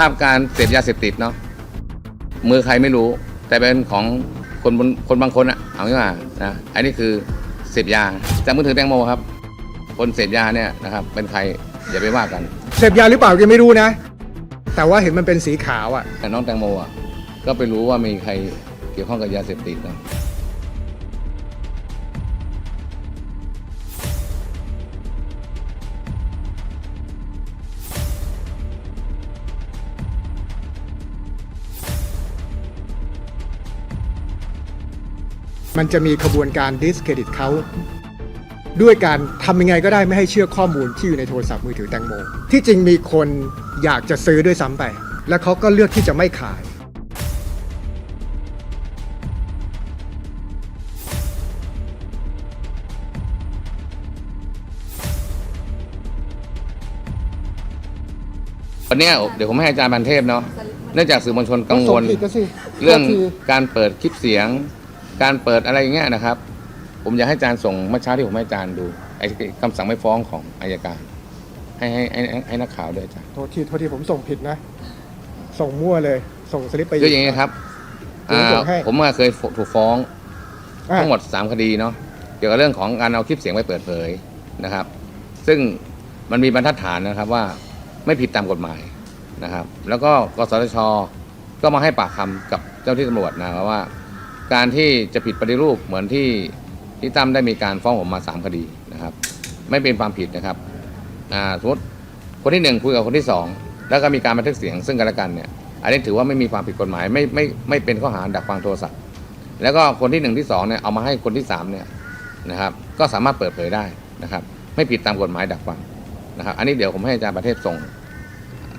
ภาพการเสพยาเสพติดเนาะมือใครไม่รู้ แต่เป็นของคนบนคนบางคนอะเอางี้ว่านะอันนี้คือเสพยาจากมือถือแตงโมครับ คนเสพยาเนี่ยนะครับ เป็นใครอย่าไปว่ากันเสพยาหรือเปล่ายังไม่รู้นะ แต่ว่าเห็นมันเป็นสีขาวอะแต่น้องแตงโมอะก็ไปรู้ว่ามีใครเกี่ยวข้องกับยาเสพติดนะ มันจะมีขบวนการดิสเครดิตเขาด้วยการทำยังไงก็ได้ไม่ให้เชื่อข้อมูลที่อยู่ในโทรศัพท์มือถือแตงโม ที่จริงมีคนอยากจะซื้อด้วยซ้ำไป แล้วเขาก็เลือกที่จะไม่ขาย วันเนี้ยเดี๋ยวผมให้อาจารย์บันเทพเนาะเนื่องจากสื่อมวลชนกังวลส่งผิดก็สิเรื่องโทษทีการเปิดคลิปเสียง การเปิดอะไรอย่างเงี้ยนะครับ ผมอยากให้อาจารย์ส่งเมื่อเช้าที่ผมให้อาจารย์ดูไอ้คำสั่งไม่ฟ้องของอายการ ให้ให้ให้ให้ให้นักข่าวด้วยอาจารย์โทษทีโทษทีผมส่งผิดนะ ส่งมั่วเลย ส่งสลิปไป คืออย่างนี้ครับเดี๋ยวผมส่งให้อ่าผมอะเคยถูกฟ้องอะทั้งหมด 3 คดีเนาะเกี่ยวกับเรื่องของการเอาคลิปเสียงไปเปิดเผยนะครับ ซึ่งมันมีบรรทัดฐานนะครับว่าไม่ผิดตามกฎหมายนะครับ แล้วก็กสทชก็มาให้ปากคำกับเจ้าที่ตำรวจนะครับว่า การที่จะผิดปฏิรูปเหมือนที่ที่ตั้มได้มีการฟ้องผมมา 3 คดีนะครับ ไม่เป็นความผิดนะครับอ่าสมมติคนที่หนึ่งคุยกับคนที่สองแล้วก็มีการบันทึกเสียงซึ่งกันและกันเนี่ยอันนี้ถือว่าไม่มีความผิดกฎหมายไม่ไม่ไม่เป็นข้อหาดักฟังโทรศัพท์ แล้วก็คนที่หนึ่งที่สองเนี่ยเอามาให้คนที่สามเนี่ยนะครับก็สามารถเปิดเผยได้นะครับ ไม่ผิดตามกฎหมายดักฟังนะครับ อันนี้เดี๋ยวผมให้อาจารย์ประเทศส่ง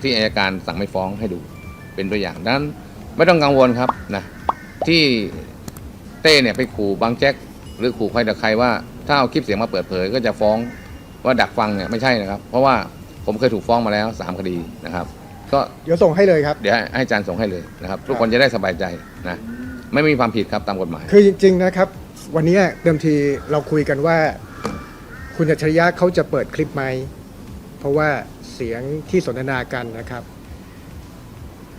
ที่อายการสั่งไม่ฟ้องให้ดูเป็นตัวอย่างดังนั้นไม่ต้องกังวลครับนะที่ เต้เนี่ยไปขู่บางแจ็คหรือขู่ใครต่อใครว่า ถ้าเอาคลิปเสียงมาเปิดเผย ก็จะฟ้องว่าดักฟังเนี่ยไม่ใช่นะครับ เพราะว่าผมเคยถูกฟ้องมาแล้วสามคดีนะครับ ก็เดี๋ยวส่งให้เลยครับ เดี๋ยวให้ให้อาจารย์ส่งให้เลยนะครับ ทุกคนจะได้สบายใจนะไม่มีความผิดครับตามกฎหมาย คือจริง ๆนะครับ วันนี้เดิมทีเราคุยกันว่า คุณอัจฉริยะเขาจะเปิดคลิปไหมเพราะว่าเสียงที่สนทนากันนะครับ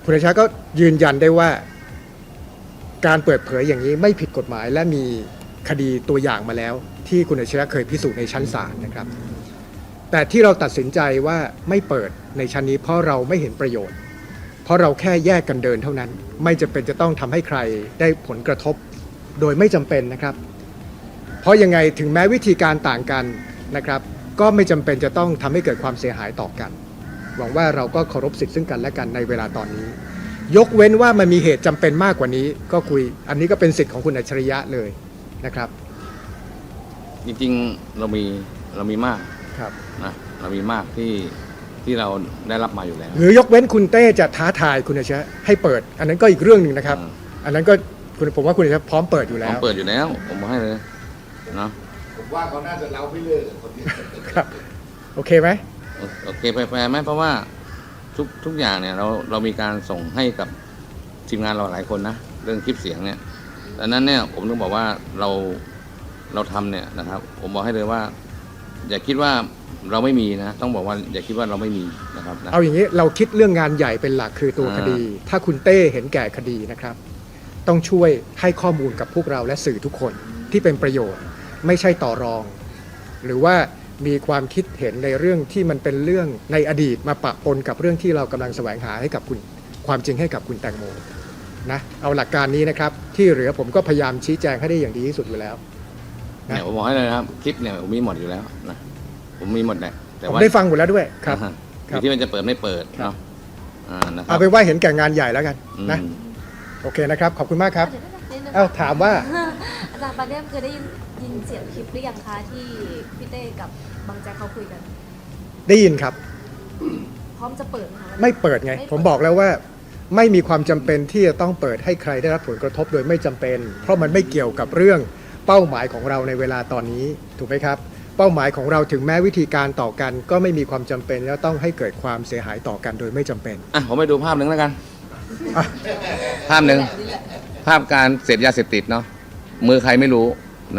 คุณอัจฉริยะก็ยืนยันได้ว่า การเปิดเผยอย่างนี้ไม่ผิดกฎหมาย และมีคดีตัวอย่างมาแล้ว ที่คุณอัจฉริยะเคยพิสูจน์ในชั้นศาลนะครับ แต่ที่เราตัดสินใจว่าไม่เปิดในชั้นนี้เพราะเราไม่เห็นประโยชน์ เพราะเราแค่แยกกันเดินเท่านั้น ไม่จำเป็นจะต้องทำให้ใครได้ผลกระทบโดยไม่จำเป็นนะครับ เพราะยังไงถึงแม้วิธีการต่างกันนะครับ ก็ไม่จำเป็นจะต้องทำให้เกิดความเสียหายต่อกัน หวังว่าเราก็เคารพสิทธิ์ซึ่งกันและกันในเวลาตอนนี้ ยกเว้นว่ามันมีเหตุจำเป็นมากกว่านี้ ก็คุย อันนี้ก็เป็นสิทธิ์ของคุณอัจฉริยะเลยนะครับ จริงๆเรามีเรามีมากครับนะเรามีมากที่ที่เราได้รับมาอยู่แล้ว หรือยกเว้นคุณเต้จะท้าทายคุณอัจฉริยะให้เปิด อันนั้นก็อีกเรื่องหนึ่งนะครับอ่าอันนั้นก็คุณผมว่าคุณอัจฉริยะพร้อมเปิดอยู่ผแล้มวเปิดอยู่แล้ว ผมบอกให้เลยเนาะผมว่าเขาน่าจะเล่าไม่เลิกกับคนนี้ครับ โอเคไหมโอโอเคไปไปไหมเพราะว่า ทุกทุกอย่างเนี่ยเราเรามีการส่งให้กับทีมงานเราหลายคนนะเรื่องคลิปเสียงเนี่ยดังนั้นเนี่ยผมต้องบอกว่าเราเราทำเนี่ยนะครับ ผมบอกให้เลยว่า อย่าคิดว่าเราไม่มีนะ ต้องบอกว่าอย่าคิดว่าเราไม่มีนะครับนะ เอาอย่างนี้เราคิดเรื่องงานใหญ่เป็นหลักคือตัวอ่า คดี ถ้าคุณเต้เห็นแก่คดีนะครับ ต้องช่วยให้ข้อมูลกับพวกเราและสื่อทุกคนที่เป็นประโยชน์ ไม่ใช่ต่อรอง หรือว่า มีความคิดเห็นในเรื่องที่มันเป็นเรื่องในอดีตมาปะปนกับเรื่องที่เรากำลังแสวงหาให้กับคุณความจริงให้กับคุณแตงโมนะเอาหลักการนี้นะครับ ที่เหลือผมก็พยายามชี้แจงให้ได้อย่างดีที่สุดอยู่แล้วเนี่ยผมบอกให้เลยนะครับคลิปเนี่ยผมมีหมดอยู่แล้วนะผมมีหมดแหละแต่ผมว่าได้ฟังหมดแล้วด้วยครับอ่าฮะครับอยู่ที่มันจะเปิดไม่เปิดครับเนาะอ่านะครัเอาบไปนว่าเห็นแก่งานใหญ่แล้วกันอืมนะโอเคนะครับ ขอบคุณมากครับเดี๋ยวนะนิดนึงเอ้าถามว่า อาจารย์ปาเนมเคยได้ยินยินเสียงคลิปหรือยังคะที่พี่เต้กับบางแจ็คเขาคุยกัน ได้ยินครับ พร้อมจะเปิดไหมคะ ไม่เปิดไง ไม่เปิด ผมบอกแล้วว่า ไม่มีความจำเป็นที่จะต้องเปิดให้ใครได้รับผลกระทบโดยไม่จำเป็น เพราะมันไม่เกี่ยวกับเรื่องเป้าหมายของเราในเวลาตอนนี้ถูกไหมครับ เป้าหมายของเราถึงแม้วิธีการต่อกัน ก็ไม่มีความจำเป็นแล้วต้องให้เกิดความเสียหายต่อกันโดยไม่จำเป็น อะผมไปดูภาพหนึ่งแล้วกันอะภาพหนึ่งนี่แหละภาพการเสพยาเสพติดเนาะ มือใครไม่รู้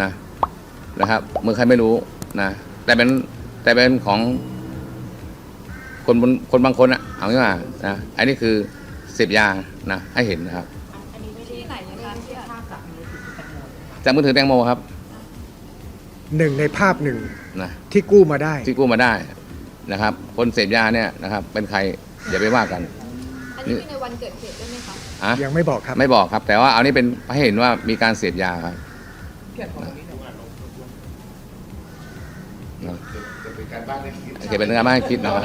นะนะครับ มือใครไม่รู้นะแต่เป็นแต่เป็นของคนบนคนบางคนอะเอางี้ว่านะอันนี้คือเสพยานะให้เห็นนะครับอันนี้ไม่ที่ไหนนะคะที่จากมือถือแตงโมครับหนึ่งในภาพหนึ่งนะที่กู้มาได้ที่กู้มาได้นะครับ คนเสพยาเนี่ยนะครับ เป็นใครอย่าไปว่ากัน อันนี้คือในวันเกิดเหตุด้วยไหมคะ อะยังไม่บอกครับ ไม่บอกครับ แต่ว่าเอานี่เป็นให้เห็นว่ามีการเสพยาครับนะจะเป็นการบ้านให้คิดโอเคเป็นเรื่องบ้านให้คิดนะครับ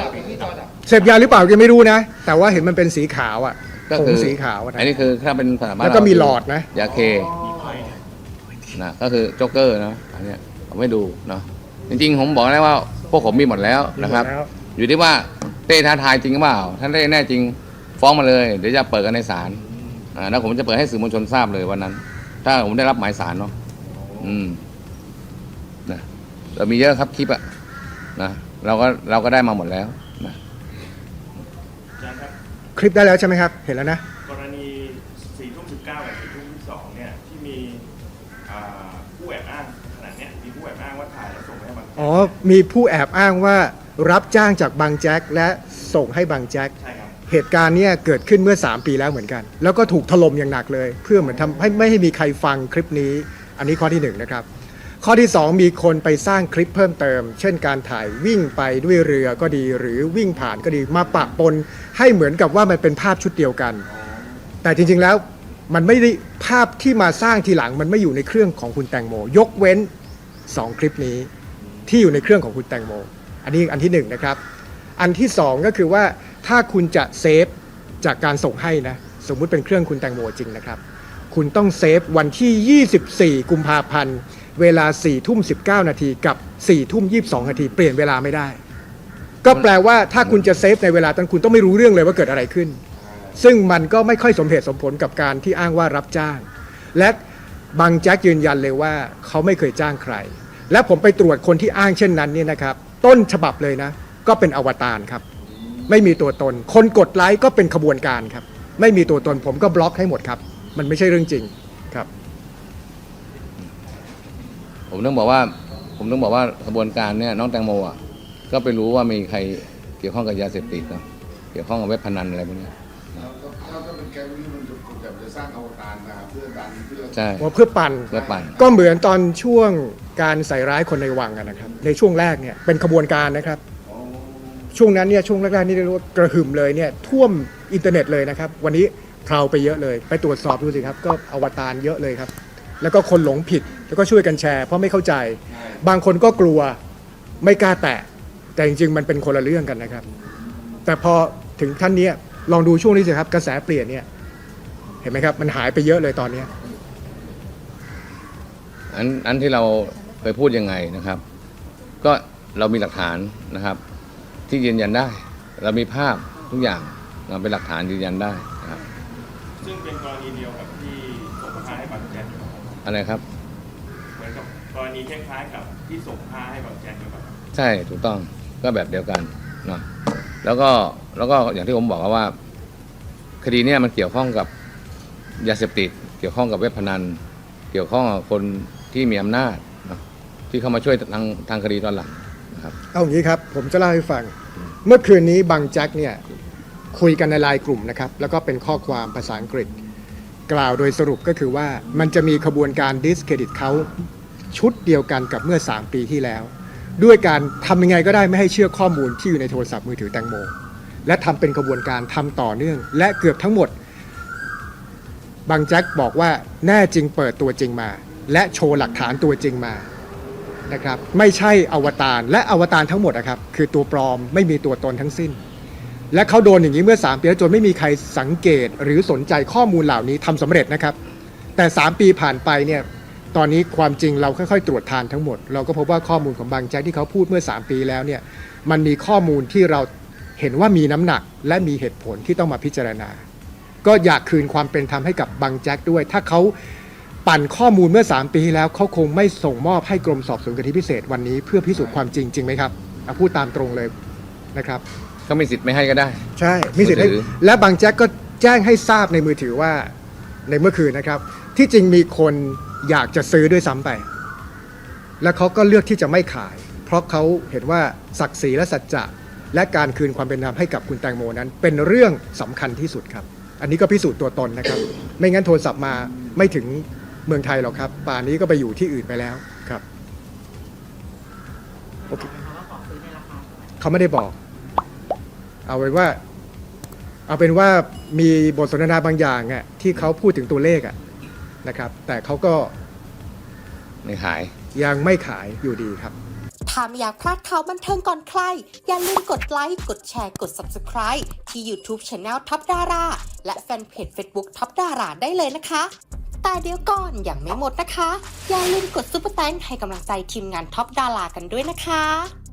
เสพยาหรือเปล่ายังไม่รู้นะ แต่ว่าเห็นมันเป็นสีขาวอะก็ผงคือสีขาวอะอันนะนี้คือถ้าเป็นภาษาบ้านแล้วก็เรามีหลอดนะ ยาเคนะก็คือโจ๊กเกอร์นะอันเนี้ยผมไม่ดูเนาะจริงๆผมบอกแล้วว่าพวกผมมีหมดแล้วนะครับมีหมดแล้วอยู่ที่ว่าเต้ท้าทายจริงหรือเปล่าถ้าเต้แน่จริงฟ้องมาเลย เดี๋ยวจะเปิดกันในศาลอ่า แล้วผมจะเปิดให้สื่อมวลชนทราบเลยวันนั้น ถ้าผมได้รับหมายสารเนาะอืมนะเรามีเยอะครับคลิปอะนะเราก็เราก็ได้มาหมดแล้วนะอาจารย์ครับคลิปได้แล้วใช่ไหมครับ เห็นแล้วนะ กรณี4ทุ่ม19กับ4ทุ่ม22เนี่ยที่มีอ่าผู้แอบอ้างขนาดเนี้ยมีผู้แอบอ้างว่าถ่ายแล้วส่งไปให้บางแจ๊กอ๋อ มีผู้แอบอ้างว่ารับจ้างจากบางแจ็คและส่งให้บางแจ็ค ใช่ครับ เหตุการณ์เนี้ยเกิดขึ้นเมื่อ 3 ปีแล้วเหมือนกัน แล้วก็ถูกถล่มอย่างหนักเลย เพื่อเหมือนทำให้ไม่ให้มีใครฟังคลิปนี้ อันนี้ข้อที่1นนะครับข้อที่ 2 มีคนไปสร้างคลิปเพิ่มเติม เช่นการถ่ายวิ่งไปด้วยเรือก็ดี หรือวิ่งผ่านก็ดีมาปะปน ให้เหมือนกับว่ามันเป็นภาพชุดเดียวกัน แต่จริงๆแล้วมันไม่ได้ภาพที่มาสร้างทีหลังมันไม่อยู่ในเครื่องของคุณแตงโม ยกเว้น 2 คลิปนี้ที่อยู่ในเครื่องของคุณแตงโม อันนี้อันที่หนึ่งนะครับอันที่สองก็คือว่า ถ้าคุณจะเซฟจากการส่งให้นะ สมมุติเป็นเครื่องคุณแตงโมจริงนะครับ คุณต้องเซฟวันที่ 24 กุมภาพันธ์ เวลา4ทุ่ม19 นาทีกับ4ทุ่ม22 นาที เปลี่ยนเวลาไม่ได้ ก็แปลว่าถ้าคุณจะเซฟในเวลานั้นคุณต้องไม่รู้เรื่องเลยว่าเกิดอะไรขึ้น ซึ่งมันก็ไม่ค่อยสมเหตุสมผลกับการที่อ้างว่ารับจ้าง และบางแจ็คยืนยันเลยว่าเขาไม่เคยจ้างใคร และผมไปตรวจคนที่อ้างเช่นนั้นเนี่ยนะครับ ต้นฉบับเลยนะ ก็เป็นอวตารครับ ไม่มีตัวตน คนกดไลค์ก็เป็นขบวนการครับ ไม่มีตัวตนผมก็บล็อกให้หมดครับ มันไม่ใช่เรื่องจริงครับ ผมต้องบอกว่า ผมต้องบอกว่าขบวนการเนี่ยน้องแตงโมอะก็ไปรู้ว่ามีใครเกี่ยวข้องกับยาเสพติดเนาะเกี่ยวข้องกับเว็บพนันอะไรพวกเนี้ยแล้วก็ถ้าเป็นแก๊งนี้มันจะแบบจะสร้างอวตารมาเพื่อดันเพื่อใช่ว่าเพื่อปั่นเพื่อปั่น ก็เหมือนตอนช่วงการใส่ร้ายคนในวังอะนะครับ ในช่วงแรกเนี่ยเป็นขบวนการนะครับอ๋อ ช่วงนั้นเนี่ยช่วงแรกๆนี่เรียกว่ากระหึ่มเลยเนี่ยท่วมอินเทอร์เน็ตเลยนะครับวันนี้พลาไปเยอะเลย ไปตรวจสอบดูสิครับก็อวตารเยอะเลยครับ แล้วก็คนหลงผิดแล้วก็ช่วยกันแชร์ เพราะไม่เข้าใจ บางคนก็กลัวไม่กล้าแตะ แต่จริงๆ มันเป็นคนละเรื่องกันนะครับ แต่พอถึงท่านนี้ลองดูช่วงนี้สิครับ กระแสเปลี่ยนเนี่ยเห็นไหมครับ มันหายไปเยอะเลยตอนเนี้ยอันอันที่เราเคยพูดยังไงนะครับ ก็เรามีหลักฐานนะครับ ที่ยืนยันได้ เรามีภาพทุกอย่างเราเป็นหลักฐานยืนยันได้นะครับซึ่งเป็นกรณีเดียวกับที่ส่งผ้าให้บางแจ๊กอะไรครับเหมือนกับกรณีคล้ายๆกับที่ส่งผ้าให้บางแจ๊กนะครับใช่ถูกต้องก็แบบเดียวกันเนาะแล้วก็แล้วก็อย่างที่ผมบอกว่า คดีเนี้ยมันเกี่ยวข้องกับยาเสพติด เกี่ยวข้องกับเว็บพนัน เกี่ยวข้องกับคนที่มีอำนาจเนาะที่เข้ามาช่วยทางทางคดีตอนหลังนะ ครับ เอาอย่างนี้ครับ ผมจะเล่าให้ฟัง เมื่อคืนนี้บางแจ็คเนี่ยคุยกันในไลน์กลุ่มนะครับ แล้วก็เป็นข้อความภาษาอังกฤษ กล่าวโดยสรุปก็คือว่ามันจะมีขบวนการดิสเครดิตเขาชุดเดียวกันกับเมื่อ 3 ปีที่แล้ว ด้วยการทำยังไงก็ได้ไม่ให้เชื่อข้อมูลที่อยู่ในโทรศัพท์มือถือแตงโม และทำเป็นขบวนการทำต่อเนื่อง และเกือบทั้งหมด บางแจ็คบอกว่าแน่จริงเปิดตัวจริงมา และโชว์หลักฐานตัวจริงมา นะครับไม่ใช่อวตารและอวตารทั้งหมดนะครับคือตัวปลอมไม่มีตัวตนทั้งสิ้น และเขาโดนอย่างนี้เมื่อ 3 ปีแล้วจนไม่มีใครสังเกตหรือสนใจข้อมูลเหล่านี้ทำสำเร็จนะครับ แต่ 3 ปีผ่านไปเนี่ยตอนนี้ความจริงเราค่อยๆ ตรวจทานทั้งหมด เราก็พบว่าข้อมูลของบางแจ็คที่เขาพูดเมื่อ 3 ปีแล้วเนี่ยมันมีข้อมูลที่เราเห็นว่ามีน้ำหนักและมีเหตุผลที่ต้องมาพิจารณา ก็อยากคืนความเป็นธรรมให้กับบางแจ็คด้วย ถ้าเขา ปั่นข้อมูลเมื่อ 3 ปีที่แล้วเขาคงไม่ส่งมอบให้กรมสอบสวนคดีพิเศษวันนี้เพื่อพิสูจน์ความจริงจริงไหมครับเอาพูดตามตรงเลยนะครับก็มีสิทธิ์ไม่ให้ก็ได้ ใช่มีสิทธิ์ให้มือถือ และบางแจ็คก็แจ้งให้ทราบในมือถือว่าในเมื่อคืนนะครับ ที่จริงมีคนอยากจะซื้อด้วยซ้ำไป และเขาก็เลือกที่จะไม่ขาย เพราะเขาเห็นว่าศักดิ์ศรีและสัจจะและการคืนความเป็นธรรมให้กับคุณแตงโมนั้น เป็นเรื่องสำคัญที่สุดครับ อันนี้ก็พิสูจน์ตัวตนนะครับ ไม่งั้นโทรศัพท์มาไม่ถึง เมืองไทยหรอกครับ ป่านนี้ก็ไปอยู่ที่อื่นไปแล้วครับโอเคเขาไม่ได้บอก เอาเป็นว่า เอาเป็นว่ามีบทสนทนาบางอย่างอะที่เขาพูดถึงตัวเลขอะนะครับ แต่เขาก็ไม่ขาย ยังไม่ขายอยู่ดีครับถ้าไม่อยากพลาดข่าวบันเทิงก่อนใคร อย่าลืมกดไลค์ กดแชร์ กด Subscribe ที่ YouTube Channel ท็อปดาราและแฟนเพจ Facebook ท็อปดาราได้เลยนะคะ แต่เดี๋ยวก่อนอย่างไม่หมดนะคะ อย่าลืมกดซุปเปอร์แตงให้กำลังใจทีมงานท็อปดารากันด้วยนะคะ